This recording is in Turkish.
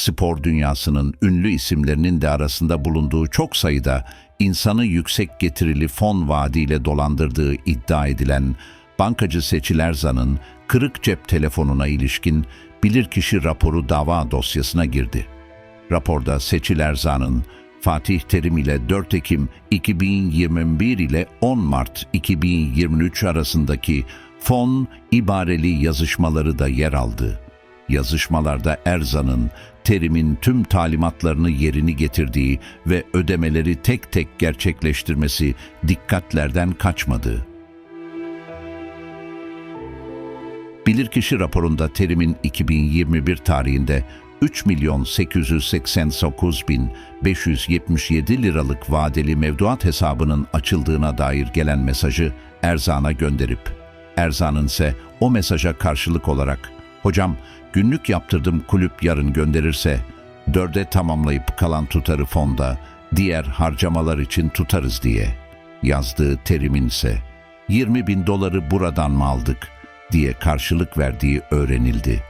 spor dünyasının ünlü isimlerinin de arasında bulunduğu çok sayıda insanı yüksek getirili fon vaadiyle dolandırdığı iddia edilen bankacı Seçil Erzan'ın kırık cep telefonuna ilişkin bilirkişi raporu dava dosyasına girdi. Raporda Seçil Erzan'ın Fatih Terim ile 4 Ekim 2021 ile 10 Mart 2023 arasındaki fon ibareli yazışmaları da yer aldı. Yazışmalarda Erzan'ın Terim'in tüm talimatlarını yerini getirdiği ve ödemeleri tek tek gerçekleştirmesi dikkatlerden kaçmadı. Bilirkişi raporunda Terim'in 2021 tarihinde 3 milyon 889 bin 577 liralık vadeli mevduat hesabının açıldığına dair gelen mesajı Erzan'a gönderip, Erzan'ın ise o mesaja karşılık olarak, hocam günlük yaptırdım kulüp yarın gönderirse, dörde tamamlayıp kalan tutarı fonda, diğer harcamalar için tutarız diye yazdığı Terim'in ise 20 bin doları buradan mı aldık diye karşılık verdiği öğrenildi.